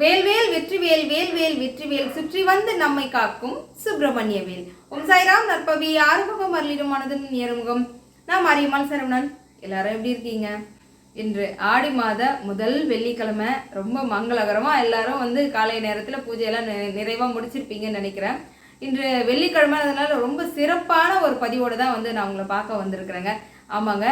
வேல்வேல் வெற்றிவேல் வேல்வேல் வெற்றிவேல் சுற்றி வந்து நம்மை காக்கும் சுப்பிரமணிய வேல். ஓம் சாய்ராம் நற்பவி ஆறுமுகம் அருளிடும் மனதின் ஏறுமுகம் நான் மாரியம்மாள் சரவணன். எல்லாரும் எப்படி இருக்கீங்க? இன்று ஆடி மாத முதல் வெள்ளிக்கிழமை. ரொம்ப மங்களகரமாக எல்லாரும் வந்து காலை நேரத்தில் பூஜையெல்லாம் நிறைவாக முடிச்சிருப்பீங்கன்னு நினைக்கிறேன். இன்று வெள்ளிக்கிழமை அதனால் ரொம்ப சிறப்பான ஒரு பதிவோடு தான் வந்து நான் உங்களை பார்க்க வந்திருக்கிறேங்க. ஆமாங்க.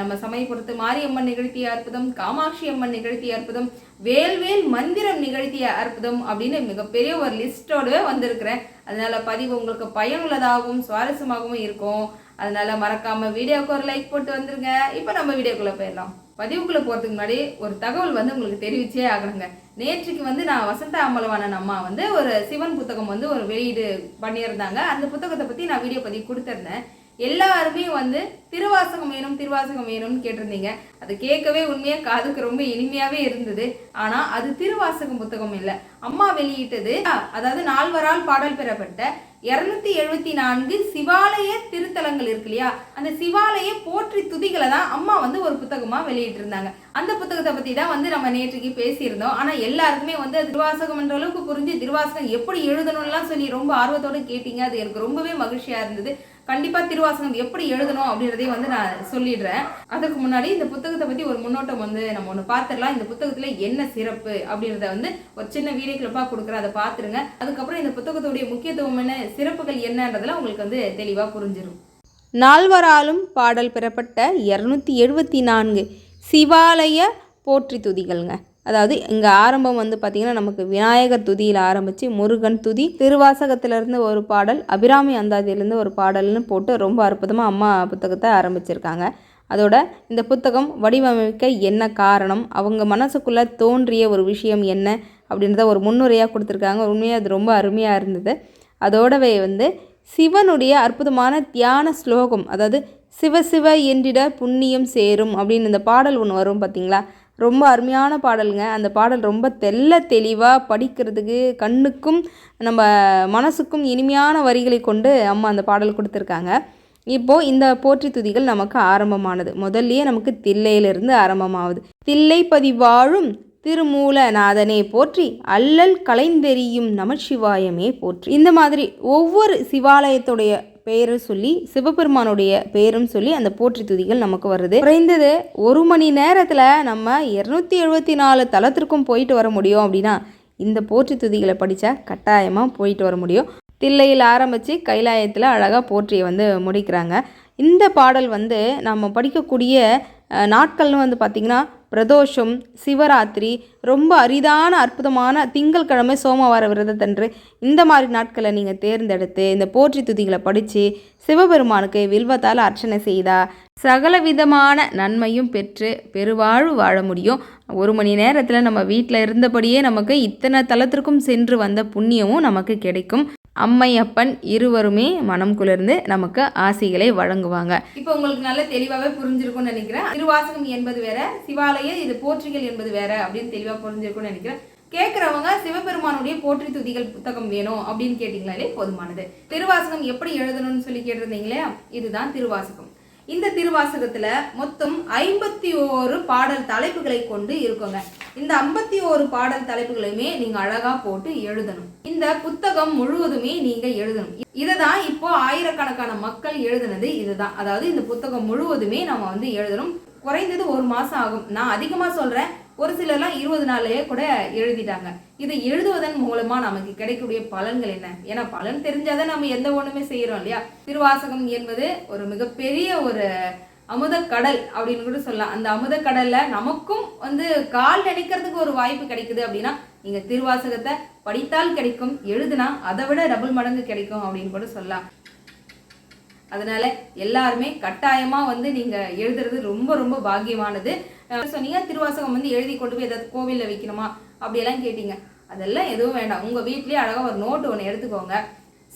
நம்ம சமயபுரத்து மாரியம்மன் நிகழ்த்திய அற்புதம் காமாட்சி அம்மன் நிகழ்த்திய அற்புதம் வேல்வேல் மந்திரம் நிகழ்த்திய அற்புதம் அப்படின்னு மிகப்பெரிய ஒரு லிஸ்டோடவே வந்திருக்கிறேன். அதனால பதிவு உங்களுக்கு பயனுள்ளதாகவும் சுவாரஸ்யமாகவும் இருக்கும். அதனால மறக்காம வீடியோக்கு ஒரு லைக் போட்டு வந்துருங்க. இப்போ நம்ம வீடியோக்குள்ள போயிடலாம். பதிவுக்குள்ள போறதுக்கு முன்னாடி ஒரு தகவல் வந்து உங்களுக்கு தெரிவிச்சே ஆகணுங்க. நேற்றுக்கு வந்து நான் வசந்தா அமலவானன் அம்மா வந்து ஒரு சிவன் புத்தகம் வந்து ஒரு வெளியீடு பண்ணியிருந்தாங்க. அந்த புத்தகத்தை பத்தி நான் வீடியோ பதிவு கொடுத்துருந்தேன். எல்லாருமே வந்து திருவாசகம் வேணும் திருவாசகம் வேணும்னு கேட்டிருந்தீங்க. அது கேட்கவே உண்மையாக காதுக்கு ரொம்ப இனிமையாகவே இருந்தது. ஆனால் அது திருவாசகம் புத்தகம் இல்லை. அம்மா வெளியிட்டது அதாவது நால்வரால் பாடல் பெறப்பட்ட இரநூத்தி எழுபத்தி நான்கு சிவாலய திருத்தலங்கள் இருக்கு இல்லையா? அந்த சிவாலய போற்றி துதிகளை தான் அம்மா வந்து ஒரு புத்தகமா வெளியிட்டிருந்தாங்க. அந்த புத்தகத்தை பத்தி தான் வந்து நம்ம நேற்றுக்கு பேசியிருந்தோம். ஆனா எல்லாருக்குமே வந்து அது அளவுக்கு புரிஞ்சு திருவாசகம் எப்படி எழுதணும்லாம் சொல்லி ரொம்ப ஆர்வத்தோட கேட்டீங்க. அது எனக்கு ரொம்பவே மகிழ்ச்சியா இருந்தது. கண்டிப்பா திருவாசகம் எப்படி எழுதணும் அப்படின்றதையும் வந்து நான் சொல்லிடுறேன். அதுக்கு முன்னாடி இந்த புத்தகத்தை பத்தி ஒரு முன்னோட்டம் வந்து நம்ம ஒன்று பார்த்துடலாம் இந்த புத்தகத்துல என்ன சிறப்பு அப்படின்றத வந்து ஒரு சின்ன வீடியோ கிளிப்பா கொடுக்குறேன். அதை பார்த்துருங்க அதுக்கப்புறம் இந்த புத்தகத்துடைய முக்கியத்துவம் என்ன சிறப்புகள் என்னன்றதெல்லாம் உங்களுக்கு வந்து தெளிவாக புரிஞ்சிடும் நால்வராலும் பாடல் பெறப்பட்ட இரநூத்தி எழுபத்தி நான்கு சிவாலய போற்றி துதிகள்ங்க. அதாவது இங்கே ஆரம்பம் வந்து பார்த்திங்கன்னா நமக்கு விநாயகர் துதியில் ஆரம்பித்து முருகன் துதி திருவாசகத்திலேருந்து ஒரு பாடல் அபிராமி அந்தாதியிலேருந்து ஒரு பாடல்னு போட்டு ரொம்ப அற்புதமாக அம்மா புத்தகத்தை ஆரம்பிச்சிருக்காங்க. அதோட இந்த புத்தகம் வடிவமைக்க என்ன காரணம் அவங்க மனசுக்குள்ளே தோன்றிய ஒரு விஷயம் என்ன அப்படின்றத ஒரு முன்னுரையாக கொடுத்துருக்காங்க. உண்மையாக அது ரொம்ப அருமையாக இருந்தது. அதோடவே வந்து சிவனுடைய அற்புதமான தியான ஸ்லோகம் அதாவது சிவ சிவ என்றிட புண்ணியம் சேரும் அப்படின்னு இந்த பாடல் ஒன்று வரும் பார்த்தீங்களா ரொம்ப அருமையான பாடலுங்க. அந்த பாடல் ரொம்ப தெள்ள தெளிவாக படிக்கிறதுக்கு கண்ணுக்கும் நம்ம மனசுக்கும் இனிமையான வரிகளை கொண்டு அம்மா அந்த பாடல் கொடுத்துருக்காங்க. இப்போது இந்த போற்றி துதிகள் நமக்கு ஆரம்பமானது. முதல்லயே நமக்கு தில்லையிலிருந்து ஆரம்பமாகுது தில்லைப்பதி வாழும் திருமூலநாதனே போற்றி அல்லல் கலைந்தெறியும் நமச்சிவாயமே போற்றி. இந்த மாதிரி ஒவ்வொரு சிவாலயத்துடைய பெயரை சொல்லி சிவபெருமானுடைய பெயரும் சொல்லி அந்த போற்றி துதிகள் நமக்கு வருது. குறைந்தது ஒரு மணி நேரத்தில் நம்ம இரநூத்தி எழுபத்தி நாலு தளத்திற்கும் போயிட்டு வர முடியும் அப்படின்னா இந்த போற்றி துதிகளை படித்தா கட்டாயமாக போயிட்டு வர முடியும். தில்லையில் ஆரம்பித்து கைலாயத்தில் அழகாக போற்றியை வந்து முடிக்கிறாங்க. இந்த பாடல் வந்து நம்ம படிக்கக்கூடிய நாட்கள்னு வந்து பார்த்திங்கன்னா பிரதோஷம் சிவராத்திரி ரொம்ப அரிதான அற்புதமான திங்கட்கிழமை சோமவார விரதத்தன்று இந்த மாதிரி நாட்களை நீங்கள் தேர்ந்தெடுத்து இந்த போற்றி துதிகளை படித்து சிவபெருமானுக்கு வில்வத்தால் அர்ச்சனை செய்தா சகல விதமான நன்மையும் பெற்று பெருவாழ்வு வாழ முடியும். ஒரு மணி நேரத்தில் நம்ம வீட்டில் இருந்தபடியே நமக்கு இத்தனை தளத்திற்கும் சென்று வந்த புண்ணியமும் நமக்கு கிடைக்கும். அம்மை அப்பன் இருவருமே மனம் குளிர்ந்து நமக்கு ஆசைகளை வழங்குவாங்க. இப்போ உங்களுக்கு நல்ல தெளிவாகவே புரிஞ்சிருக்கும்னு நினைக்கிறேன். திருவாசகம் என்பது வேற சிவாலய இது போற்றிகள் என்பது வேற அப்படின்னு தெளிவாக புரிஞ்சிருக்கும்னு நினைக்கிறேன். கேட்குறவங்க சிவபெருமானுடைய போற்றி துதிகள் புத்தகம் வேணும் அப்படின்னு கேட்டிங்களாலே போதுமானது. திருவாசகம் எப்படி எழுதணும்னு சொல்லி கேட்டிருந்தீங்களே இதுதான் திருவாசகம். இந்த திருவாசகத்துல மொத்தம் ஐம்பத்தி ஓரு பாடல் தலைப்புகளை கொண்டு இருக்குங்க. இந்த ஐம்பத்தி ஓரு பாடல் தலைப்புகளையுமே நீங்க அழகா போட்டு எழுதணும். இந்த புத்தகம் முழுவதுமே நீங்க எழுதணும். இதை தான் இப்போ ஆயிரக்கணக்கான மக்கள் எழுதுனது இதுதான். அதாவது இந்த புத்தகம் முழுவதுமே நம்ம வந்து எழுதணும். குறைந்தது ஒரு மாசம் ஆகும். நான் அதிகமா சொல்றேன். ஒரு சிலர்லாம் இருபது நாள்லயே கூட எழுதிட்டாங்க. இதை எழுதுவதன் மூலமா நமக்கு கிடைக்கக்கூடிய பலன்கள் என்ன? ஏன்னா பலன் தெரிஞ்சாதான் நம்ம எந்த ஒண்ணுமே செய்யறோம் இல்லையா? திருவாசகம் என்பது ஒரு மிகப்பெரிய ஒரு அமுத கடல் அப்படின்னு கூட சொல்லலாம். அந்த அமுத கடல்ல நமக்கும் வந்து கால் நினைக்கிறதுக்கு ஒரு வாய்ப்பு கிடைக்குது அப்படின்னா நீங்க திருவாசகத்தை படித்தால் கிடைக்கும் எழுதுனா அதை விட டபுள் மடங்கு கிடைக்கும் அப்படின்னு கூட சொல்லலாம். அதனால எல்லாருமே கட்டாயமா வந்து நீங்க எழுதுறது ரொம்ப ரொம்ப பாக்கியமானது. சொன்னீங்க திருவாசகம் வந்து எழுதி கொண்டு போய் ஏதாவது கோவில்ல வைக்கணுமா? அப்படியெல்லாம் கேட்டீங்க. அதெல்லாம் எதுவும் வேண்டாம். உங்க வீட்லயே அழகா ஒரு நோட்டு ஒன்று எடுத்துக்கோங்க.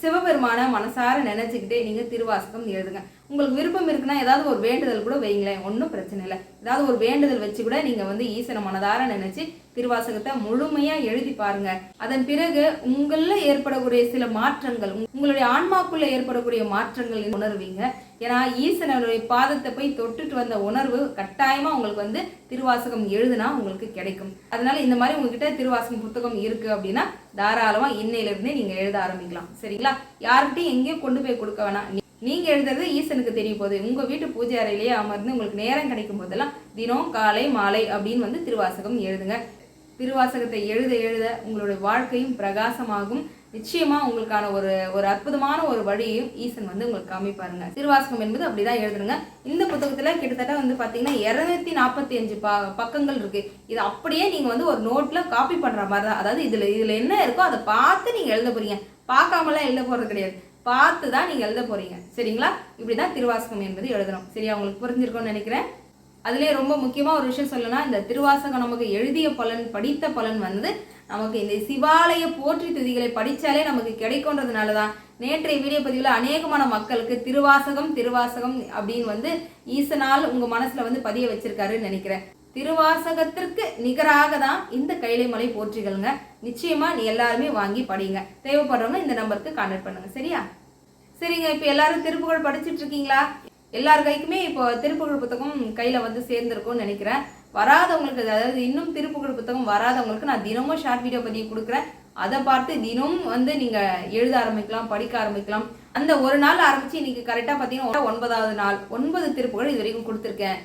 சிவபெருமான மனசார நினைச்சுக்கிட்டே நீங்க திருவாசகம் எழுதுங்க. உங்களுக்கு விருப்பம் இருக்குன்னா ஏதாவது ஒரு வேண்டுதல் கூட வைங்களேன் ஒன்றும் பிரச்சனை இல்லை. ஏதாவது ஒரு வேண்டுதல் வச்சு கூட நீங்கள் வந்து ஈசனை மனதார நினைச்சு திருவாசகத்தை முழுமையாக எழுதி பாருங்க. அதன் பிறகு உங்களில் ஏற்படக்கூடிய சில மாற்றங்கள் உங்களுடைய ஆன்மாக்குள்ள ஏற்படக்கூடிய மாற்றங்கள் உணர்வீங்க. ஏன்னா ஈசனுடைய பாதத்தை போய் தொட்டுட்டு வந்த உணர்வு கட்டாயமாக உங்களுக்கு வந்து திருவாசகம் எழுதுனா உங்களுக்கு கிடைக்கும். அதனால இந்த மாதிரி உங்ககிட்ட திருவாசகம் புத்தகம் இருக்கு அப்படின்னா தாராளமாக இன்னையிலிருந்தே நீங்கள் எழுத ஆரம்பிக்கலாம். சரிங்களா? யார்கிட்டையும் எங்கேயும் கொண்டு போய் கொடுக்க வேணாம். நீங்கள் எழுதுறது ஈசனுக்கு தெரிய போகுது. உங்கள் வீட்டு பூஜை அறையிலேயே அமர்ந்து உங்களுக்கு நேரம் கிடைக்கும் போதெல்லாம் தினம் காலை மாலை அப்படின்னு வந்து திருவாசகம் எழுதுங்க. திருவாசகத்தை எழுத எழுத உங்களுடைய வாழ்க்கையும் பிரகாசமாகும். நிச்சயமா உங்களுக்கான ஒரு ஒரு அற்புதமான ஒரு வழியையும் ஈசன் வந்து உங்களுக்கு காமிப்பாருங்க. திருவாசகம் என்பது அப்படிதான் எழுதுனுங்க. இந்த புத்தகத்துல கிட்டத்தட்ட வந்து பாத்தீங்கன்னா இருநூத்தி நாற்பத்தி அஞ்சு ப பக்கங்கள் இருக்கு. இது அப்படியே நீங்க வந்து ஒரு நோட்ல காப்பி பண்ற மாதிரி தான் அதாவது இதுல இதுல என்ன இருக்கோ அதை பார்த்து நீங்க எழுத போறீங்க. பார்க்காமலாம் எழுத போறது கிடையாது. பார்த்து தான் நீங்கள் எழுத போகிறீங்க சரிங்களா? இப்படி தான் திருவாசகம் என்பது எழுதணும். சரியா? உங்களுக்கு புரிஞ்சிருக்கும்னு நினைக்கிறேன். அதுலேயே ரொம்ப முக்கியமாக ஒரு விஷயம் சொல்லணும்னா இந்த திருவாசகம் நமக்கு எழுதிய பலன் படித்த பலன் வந்து நமக்கு இந்த சிவாலய போற்றி துதிகளை படித்தாலே நமக்கு கிடைக்கும்ன்றதுனால தான் நேற்றைய வீடியோ பதிவில் அநேகமான மக்களுக்கு திருவாசகம் திருவாசகம் அப்படின்னு வந்து ஈசனால் உங்கள் மனசில் வந்து பதிய வச்சிருக்காருன்னு நினைக்கிறேன். திருவாசகத்திற்கு நிகராக தான் இந்த கைலைமலை போற்றிகள்ங்க. நிச்சயமா நீ எல்லாருமே வாங்கி படிங்க. தேவைப்படுறவங்க இந்த நம்பருக்கு கான்டாக்ட் பண்ணுங்க. சரியா? சரிங்க இப்போ எல்லாரும் திருப்புகழ் படிச்சுட்டு இருக்கீங்களா? எல்லார் கைக்குமே இப்போ திருப்புகழ் புத்தகம் கையில் வந்து சேர்ந்துருக்கும்னு நினைக்கிறேன். வராதவங்களுக்கு அதாவது இன்னும் திருப்புகழ் புத்தகம் வராதவங்களுக்கு நான் தினமும் ஷார்ட் வீடியோ பதிவு கொடுக்குறேன். அதை பார்த்து தினமும் வந்து நீங்கள் எழுத ஆரம்பிக்கலாம் படிக்க ஆரம்பிக்கலாம். அந்த ஒரு நாள் ஆரம்பித்து இன்னைக்கு கரெக்டாக பார்த்தீங்கன்னா ஒன்பதாவது நாள். ஒன்பது திருப்புகழ் இது வரைக்கும் கொடுத்துருக்கேன்.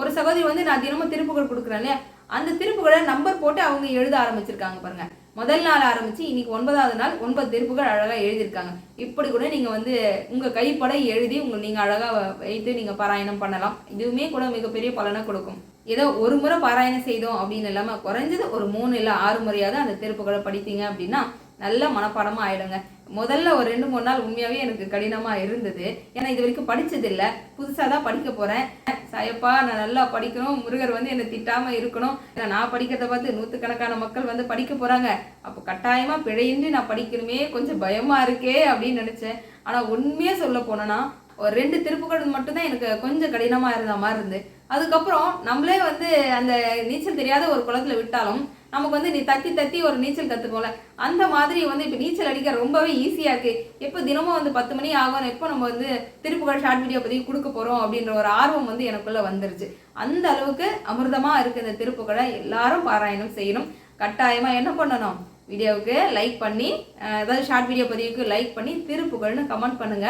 ஒரு சகோதரி வந்து நான் தினமும் திருப்புகழ் கொடுக்குறேன் இல்லையா? அந்த திருப்புகளை நம்பர் போட்டு அவங்க எழுத ஆரம்பிச்சிருக்காங்க பாருங்கள் முதல் நாள் ஆரம்பிச்சு இன்னைக்கு ஒன்பதாவது நாள் ஒன்பது திருப்புகள் அழகாக எழுதியிருக்காங்க. இப்படி கூட நீங்கள் வந்து உங்கள் கைப்பட எழுதி உங்கள் நீங்கள் அழகாக வைத்து நீங்கள் பாராயணம் பண்ணலாம். இதுவுமே கூட மிகப்பெரிய பலனை கொடுக்கும். ஏதோ ஒரு முறை பாராயணம் செய்தோம் அப்படின்னு இல்லாமல் குறைஞ்சது ஒரு மூணு இல்லை ஆறு முறையாவது அந்த திருப்புகளை படித்தீங்க அப்படின்னா நல்ல மனப்பாடமாக ஆயிடுங்க. முதல்ல ஒரு ரெண்டு மூணு நாள் உண்மையாவே எனக்கு கடினமா இருந்தது. ஏன்னா இது வரைக்கும் படிச்சது இல்ல. புதுசா தான் படிக்க போறேன். சாயப்பா நான் நல்லா படிக்கணும். முருகர் வந்து என்னை திட்டாம இருக்கணும். ஏன்னா நான் படிக்கிறத பார்த்து நூத்துக்கணக்கான மக்கள் வந்து படிக்க போறாங்க. அப்போ கட்டாயமா பிழையின்றி நான் படிக்கணுமே. கொஞ்சம் பயமா இருக்கே அப்படின்னு நினைச்சேன். ஆனா உண்மையாக சொல்ல போனோம்னா ஒரு ரெண்டு திருப்புகள் மட்டும்தான் எனக்கு கொஞ்சம் கடினமா இருந்த மாதிரி இருந்து அதுக்கப்புறம் நம்மளே வந்து அந்த நீச்சல் தெரியாத ஒரு குளத்துல விட்டாலும் நமக்கு வந்து நீ தத்தி தத்தி ஒரு நீச்சல் கற்றுக்கோல அந்த மாதிரி வந்து இப்போ நீச்சல் அடிக்க ரொம்பவே ஈஸியாக இருக்குது எப்போ தினமும் வந்து பத்து மணி ஆகும் எப்போ நம்ம வந்து திருப்புகழ் ஷார்ட் வீடியோ பற்றி கொடுக்க போகிறோம் அப்படின்ற ஒரு ஆர்வம் வந்து எனக்குள்ளே வந்துருச்சு. அந்த அளவுக்கு அமிர்தமாக இருக்கு இந்த திருப்புகழை எல்லாரும் பாராயணம் செய்யணும். கட்டாயமாக என்ன பண்ணணும்? வீடியோவுக்கு லைக் பண்ணி அதாவது ஷார்ட் வீடியோ பதிவுக்கு லைக் பண்ணி திருப்புகழ்னு கமெண்ட் பண்ணுங்க.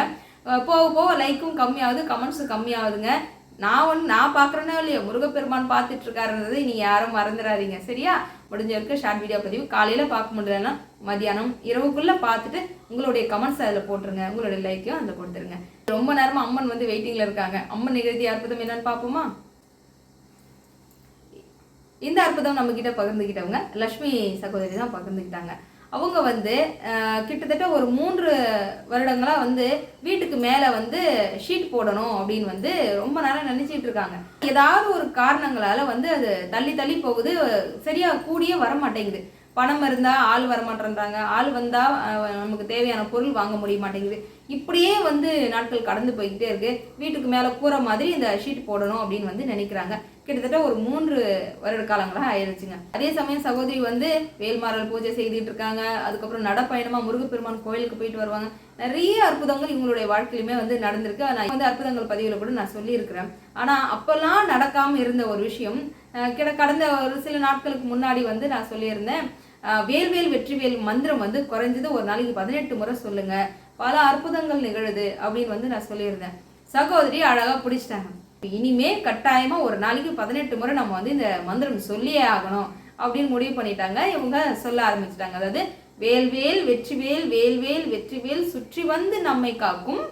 போக போக லைக்கும் கம்மியாகுது கமெண்ட்ஸும் கம்மியாகுதுங்க. நான் ஒன்று நான் பார்க்குறேனோ இல்லையோ? முருகப்பெருமான் பார்த்துட்டு இருக்காருன்றது நீ யாரும் மறந்துடாதீங்க சரியா? முடிஞ்ச வரைக்கும் ஷார்ட் வீடியோ பதிவு காலையில் பார்க்க முடியலன்னா மதியானம் இரவுக்குள்ளே பார்த்துட்டு உங்களுடைய கமெண்ட்ஸ் அதில் போட்டுருங்க. உங்களுடைய லைக்கையும் அதில் கொடுத்துருங்க ரொம்ப நேரமாக அம்மன் வந்து வெயிட்டிங்கில் இருக்காங்க. அம்மன் நிகழ்த்தி அற்புதம் என்னன்னு பார்ப்போமா? இந்த அற்புதம் நம்மக்கிட்ட பகிர்ந்துக்கிட்டவங்க லக்ஷ்மி சகோதரி தான் பகிர்ந்துக்கிட்டாங்க அவங்க வந்து அஹ், கிட்டத்தட்ட ஒரு மூன்று வருடங்களா வந்து வீட்டுக்கு மேல வந்து ஷீட் போடணும் அப்படின்னு வந்து ரொம்ப நேரம் நினைச்சிட்டு இருக்காங்க. ஏதாவது ஒரு காரணங்களால வந்து அது தள்ளி தள்ளி போகுது சரியா கூடியே வர மாட்டேங்குது பணம் இருந்தால் ஆள் வரமாட்டேன்றாங்க. ஆள் வந்தால் நமக்கு தேவையான பொருள் வாங்க முடிய மாட்டேங்குது. இப்படியே வந்து நாட்கள் கடந்து போய்கிட்டே இருக்கு. வீட்டுக்கு மேலே கூற மாதிரி இந்த ஷீட் போடணும் அப்படின்னு வந்து நினைக்கிறாங்க. கிட்டத்தட்ட ஒரு மூன்று வருட காலங்களாக ஆயிடுச்சுங்க. அதே சமயம் சகோதரி வந்து வேல்மாறல் பூஜை செய்துட்டு இருக்காங்க. அதுக்கப்புறம் நடப்பயணமாக முருகப்பெருமான் கோயிலுக்கு போயிட்டு வருவாங்க. நிறைய அற்புதங்கள் இவங்களுடைய வாழ்க்கையிலுமே வந்து நடந்திருக்கு. நான் வந்து அற்புதங்கள் பதிவில் கூட நான் சொல்லியிருக்கிறேன். ஆனால் அப்போல்லாம் நடக்காமல் இருந்த ஒரு விஷயம் கிட கடந்த ஒரு சில நாட்களுக்கு முன்னாடி வந்து நான் சொல்லியிருந்தேன். வேல்வேல் வெற்றிவேல் மந்திரம் வந்து குறைஞ்சது ஒரு நாளைக்கு பதினெட்டு முறை சொல்லுங்க. பல அற்புதங்கள் நிகழுது அப்படின்னு வந்து நான் சொல்லியிருந்தேன். சகோதரி அழகாக பிடிச்சிட்டாங்க. இனிமே கட்டாயமா ஒரு நாளைக்கு பதினெட்டு முறை நம்ம வந்து இந்த மந்திரம் சொல்லியே ஆகணும் அப்படின்னு முடிவு பண்ணிட்டாங்க. இவங்க சொல்ல ஆரம்பிச்சிட்டாங்க. அதாவது வேல்வேல் வெற்றிவேல் வேல்வேல் வெற்றிவேல் சுற்றி வந்து நம்மை காக்கும்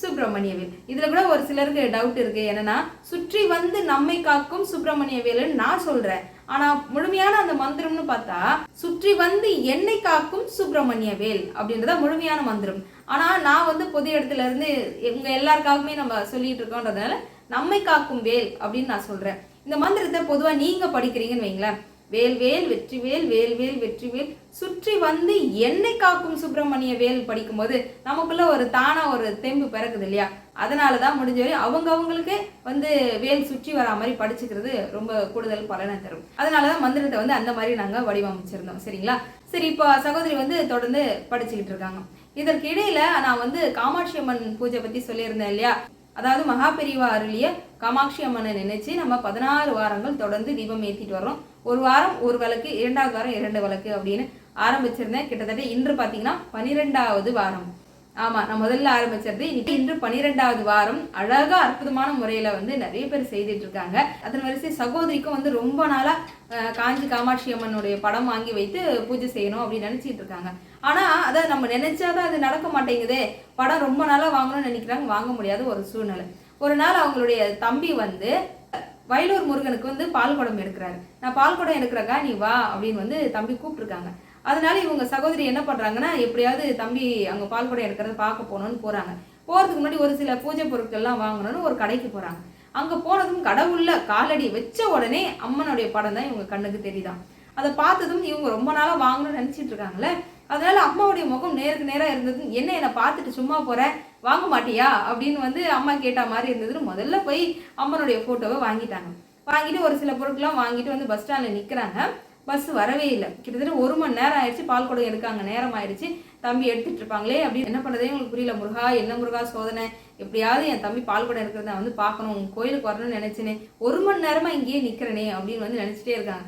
சுப்பிரமணியவேல். இதுல கூட ஒரு சிலருக்கு டவுட் இருக்கு. என்னன்னா சுற்றி வந்து நம்மை காக்கும் சுப்பிரமணிய வேலுன்னு நான் சொல்றேன். ஆனா முழுமையான அந்த மந்திரம்னு பார்த்தா சுற்றி வந்து என்னை காக்கும் சுப்பிரமணிய வேல் அப்படின்றத முழுமையான மந்திரம். ஆனா நான் வந்து பொது இடத்துல இருந்து இவங்க எல்லாருக்காகவுமே நம்ம சொல்லிட்டு இருக்கோன்றதுனால நம்மை காக்கும் வேல் அப்படின்னு நான் சொல்றேன். இந்த மந்திரத்தை பொதுவா நீங்க படிக்கிறீங்கன்னு வைங்களேன். வேல்வேல் வெற்றிவேல் வேல்வேல் வெற்றிவேல் சுற்றி வந்து என்னை காக்கும் சுப்பிரமணிய வேல் படிக்கும்போது நமக்குள்ள ஒரு தானா ஒரு தெம்பு பிறக்குது இல்லையா? அதனால தான் முடிஞ்ச வரை அவங்க அவங்களுக்கு வந்து வேல் சுற்றி வரா மாதிரி படிச்சுக்கிறது ரொம்ப கூடுதல் பலனை தரும். அதனால தான் மந்திரத்தை வந்து அந்த மாதிரி நாங்கள் வடிவமைச்சிருந்தோம். சரிங்களா? சரி இப்போ சகோதரி வந்து தொடர்ந்து படிச்சுக்கிட்டு இருக்காங்க. இதற்கு இடையில நான் வந்து காமாட்சி அம்மன் பூஜை பத்தி சொல்லியிருந்தேன் இல்லையா? அதாவது மகாபெரிவா அருளிய காமாட்சி அம்மனை நினைச்சு நம்ம பதினாறு வாரங்கள் தொடர்ந்து தீபம் ஏற்றிட்டு வர்றோம். ஒரு வாரம் ஒரு விளக்கு இரண்டாவது வாரம் இரண்டு விளக்கு அப்படின்னு ஆரம்பிச்சிருந்தேன். கிட்டத்தட்ட இன்று பார்த்தீங்கன்னா பனிரெண்டாவது வாரம். ஆமாம் நான் முதல்ல ஆரம்பிச்சது இன்னைக்கு இன்று பனிரெண்டாவது வாரம். அழகாக அற்புதமான முறையில் வந்து நிறைய பேர் செய்துட்டு இருக்காங்க. அதன் வரிசை சகோதரிக்கும் வந்து ரொம்ப நாளாக காஞ்சி காமாட்சி அம்மனுடைய படம் வாங்கி வைத்து பூஜை செய்யணும் அப்படின்னு நினச்சிட்டு இருக்காங்க. ஆனால் அதை நம்ம நினைச்சாதான் அது நடக்க மாட்டேங்குதே. படம் ரொம்ப நாளாக வாங்கணும்னு நினைக்கிறாங்க வாங்க முடியாத ஒரு சூழ்நிலை. ஒரு நாள் அவங்களுடைய தம்பி வந்து வயலூர் முருகனுக்கு வந்து பால் குடம் எடுக்கிறாரு. நான் பால் குடம் எடுக்கிறக்கா நீ வா அப்படின்னு வந்து தம்பி கூப்பிட்டுருக்காங்க. அதனால இவங்க சகோதரி என்ன பண்ணுறாங்கன்னா எப்படியாவது தம்பி அங்கே பால் குடம் எடுக்கிறத பார்க்க போகணும்னு போகிறாங்க போகிறதுக்கு முன்னாடி ஒரு சில பூஜை பொருட்கள்லாம் வாங்கணும்னு ஒரு கடைக்கு போகிறாங்க அங்கே போனதும் கடவுள்ல காலடி வச்ச உடனே அம்மனுடைய படம் தான் இவங்க கண்ணுக்கு தெரியுதான் அதை பார்த்ததும் இவங்க ரொம்ப நாளாக வாங்கணும்னு நினச்சிட்டு இருக்காங்கல்ல. அதனால அம்மாவுடைய முகம் நேருக்கு நேராக இருந்தது என்ன என்னை பார்த்துட்டு சும்மா போகிற வாங்க மாட்டியா? அப்படின்னு வந்து அம்மா கேட்ட மாதிரி இருந்ததுன்னு முதல்ல போய் அம்மனுடைய ஃபோட்டோவை வாங்கிட்டாங்க. வாங்கிட்டு ஒரு சில பொருட்கள்லாம் வாங்கிட்டு வந்து பஸ் ஸ்டாண்டில் நிற்கிறாங்க பஸ் வரவே இல்லை. கிட்டத்தட்ட ஒரு மணி நேரம் ஆயிடுச்சு. பால் குடம் எடுக்காங்க. நேரம் ஆயிடுச்சு. தம்பி எடுத்துட்டு இருப்பாங்களே அப்படின்னு என்ன பண்ணுறதே உங்களுக்கு புரியல. முருகா என்ன முருகா சோதனை? எப்படியாவது என் தம்பி பால் குடம் எடுக்கிறத வந்து பார்க்கணும். கோயிலுக்கு வரணும்னு நினைச்சேனே. ஒரு மணி நேரமாக இங்கேயே நிற்கிறனே அப்படின்னு வந்து நினச்சிட்டே இருக்காங்க.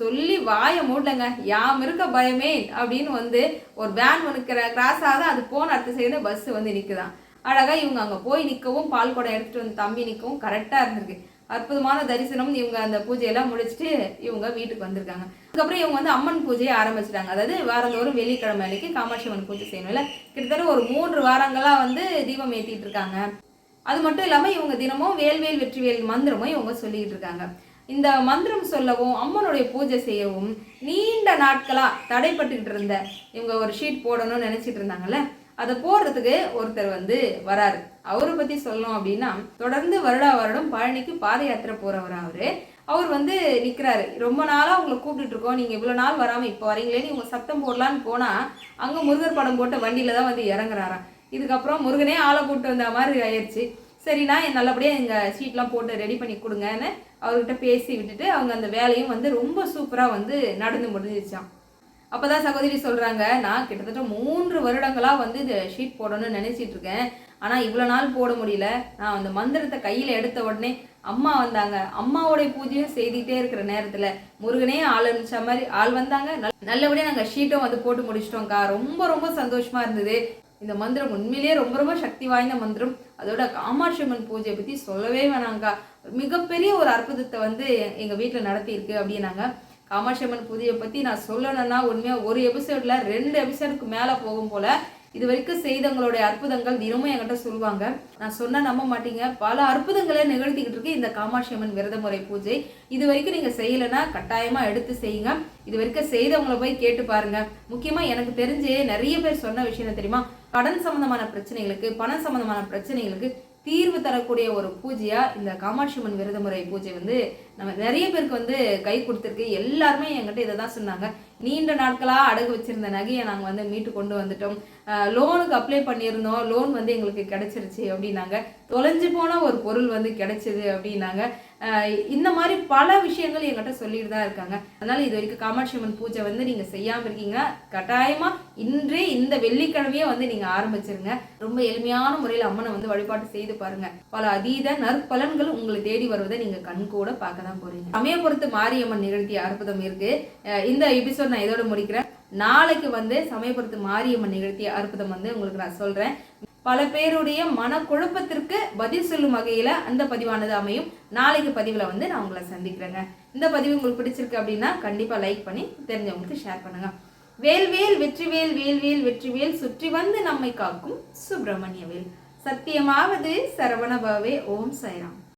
சொல்லி வாயை மூடலங்க யாம் இருக்க பயமே அப்படின்னு வந்து ஒரு வேன் ஒன்று கிராஸ் ஆகுது அது போன அடுத்த சைடு பஸ் வந்து நிற்குதான் அழகாக இவங்க அங்கே போய் நிற்கவும் பால் குடம் எடுத்துகிட்டு வந்து தம்பி நிற்கவும் கரெக்டாக இருந்திருக்கு. அற்புதமான தரிசனம் இவங்க அந்த பூஜையெல்லாம் முடிச்சுட்டு இவங்க வீட்டுக்கு வந்திருக்காங்க. அதுக்கப்புறம் இவங்க வந்து அம்மன் பூஜையை ஆரம்பிச்சிட்டாங்க. அதாவது வாரந்தோறும் வெள்ளிக்கிழமை அன்னைக்கு காமாட்சி அம்மன் பூஜை செய்யணும்ல கிட்டத்தட்ட ஒரு மூன்று வாரங்களாக வந்து தீபம் ஏற்றிட்டு இருக்காங்க. அது மட்டும் இல்லாமல் இவங்க தினமும் வேல்வேல் வெற்றிவேல் மந்திரமும் இவங்க சொல்லிக்கிட்டு இருக்காங்க. இந்த மந்திரம் சொல்லவும் அம்மனுடைய பூஜை செய்யவும் நீண்ட நாட்களாக தடைப்பட்டுக்கிட்டு இருந்த இவங்க ஒரு ஷீட் போடணும்னு நினச்சிட்டு இருந்தாங்கல்ல? அதை போடுறதுக்கு ஒருத்தர் வந்து வராரு. அவரை பற்றி சொல்லணும் அப்படின்னா தொடர்ந்து வருடா வருடம் பழனிக்கு பாத யாத்திரை போகிறவர் அவரு. அவர் வந்து நிற்கிறாரு ரொம்ப நாளாக உங்களை கூப்பிட்டுட்டு இருக்கோம். நீங்கள் இவ்வளோ நாள் வராமல் இப்போ வரீங்களேன்னு இவங்க சத்தம் போடலான்னு போனால் அங்கே முருகர் படம் போட்ட வண்டியில் தான் வந்து இறங்குறாராம். இதுக்கப்புறம் முருகனே ஆளை கூப்பிட்டு வந்த மாதிரி ஆயிடுச்சு. சரிண்ணா என் நல்லபடியாக எங்கள் ஷீட்லாம் போட்டு ரெடி பண்ணி கொடுங்கன்னு அவர்கிட்ட பேசி விட்டுட்டு அவங்க அந்த வேலையும் வந்து ரொம்ப சூப்பராக வந்து நடந்து முடிஞ்சிச்சான் அப்போ தான் சகோதரி சொல்கிறாங்க நான் கிட்டத்தட்ட மூன்று வருடங்களாக வந்து இந்த ஷீட் போடணும்னு நினச்சிட்டு இருக்கேன். ஆனால் இவ்வளோ நாள் போட முடியல. நான் அந்த மந்திரத்தை கையில் எடுத்த உடனே அம்மா வந்தாங்க. அம்மாவோடைய பூஜையும் செய்துகிட்டே இருக்கிற நேரத்தில் முருகனே ஆள் அனுப்பிச்ச மாதிரி ஆள் வந்தாங்க. நல்லபடியாக நாங்கள் ஷீட்டும் வந்து போட்டு முடிச்சிட்டோம்க்கா. ரொம்ப ரொம்ப சந்தோஷமாக இருந்தது. இந்த மந்திரம் உண்மையிலேயே ரொம்ப ரொம்ப சக்தி வாய்ந்த மந்திரம். அதோட காமாட்சி அம்மன் பூஜையை பற்றி சொல்லவே வேணாங்க்கா மிகப்பெரிய ஒரு அற்புதத்தை வந்து எங்கள் வீட்டில் நடத்தியிருக்கு அப்படின்னாங்க. காமாட்சி அம்மன் பூஜையை பற்றி நான் சொல்லணும்னா உண்மையாக ஒரு எபிசோடில் ரெண்டு எபிசோடுக்கு மேலே போகும் போல் இது வரைக்கும் செய்தவங்களுடைய அற்புதங்கள் தினமும் என்கிட்ட சொல்லுவாங்க. நான் சொன்னால் நம்ப மாட்டீங்க. பல அற்புதங்களை நிகழ்த்திக்கிட்டு இருக்கு இந்த காமாட்சி அம்மன் விரத முறை பூஜை. இது வரைக்கும் நீங்கள் செய்யலைன்னா கட்டாயமாக எடுத்து செய்யுங்க. இது வரைக்கும் செய்தவங்களை போய் கேட்டு பாருங்க. முக்கியமாக எனக்கு தெரிஞ்சு நிறைய பேர் சொன்ன விஷயம் தெரியுமா? கடன் சம்பந்தமான பிரச்சனைகளுக்கு பணம் சம்பந்தமான பிரச்சனைகளுக்கு தீர்வு தரக்கூடிய ஒரு பூஜையாக இந்த காமாட்சி அம்மன் விரத முறை பூஜை வந்து நம்ம நிறைய பேருக்கு வந்து கை கொடுத்துருக்கு. எல்லாருமே என்கிட்ட இதை தான் சொன்னாங்க. நீண்ட நாட்களாக அடகு வச்சிருந்த நகையை நாங்கள் வந்து மீட்டு கொண்டு வந்துட்டோம். லோனுக்கு அப்ளை பண்ணியிருந்தோம். லோன் வந்து எங்களுக்கு கிடைச்சிருச்சு அப்படின்னாங்க. தொலைஞ்சு போன ஒரு பொருள் வந்து கிடைச்சிது அப்படின்னாங்க. இந்த மாதிரி பல விஷயங்கள் என்கிட்ட சொல்லிட்டு தான் இருக்காங்க. அதனால இது வரைக்கும் காமாட்சி அம்மன் பூஜை வந்து நீங்க செய்யாம இருக்கீங்க. கட்டாயமா இன்றே இந்த வெள்ளிக்கிழமையே வந்து நீங்க ஆரம்பிச்சிருங்க. ரொம்ப எளிமையான முறையில் அம்மனை வந்து வழிபாட்டு செய்து பாருங்க. பல அதீத நற்பலன்கள் உங்களை தேடி வருவதை நீங்க கண் கூட தான் போறீங்க. சமயபுரத்து மாரியம்மன் நிகழ்த்திய அற்புதம் இருக்கு. இந்த எபிசோட் நான் இதோட முடிக்கிறேன். நாளைக்கு வந்து சமயபுரத்து மாரியம்மன் நிகழ்த்திய அற்புதம் வந்து உங்களுக்கு நான் சொல்றேன். பல பேருடைய மனக்குழப்பத்திற்கு பதில் சொல்லும் வகையில அந்த பதிவானது அமையும். நாளைக்கு பதிவுல வந்து நான் உங்களை சந்திக்கிறேங்க. இந்த பதிவு உங்களுக்கு பிடிச்சிருக்கு அப்படின்னா கண்டிப்பா லைக் பண்ணி தெரிஞ்சவங்களுக்கு ஷேர் பண்ணுங்க. வேல்வேல் வெற்றிவேல் வேல்வேல் வெற்றிவேல் சுற்றி வந்து நம்மை காக்கும் சுப்பிரமணிய வேல். சத்தியமாவது சரவணபாவே ஓம் சைராம்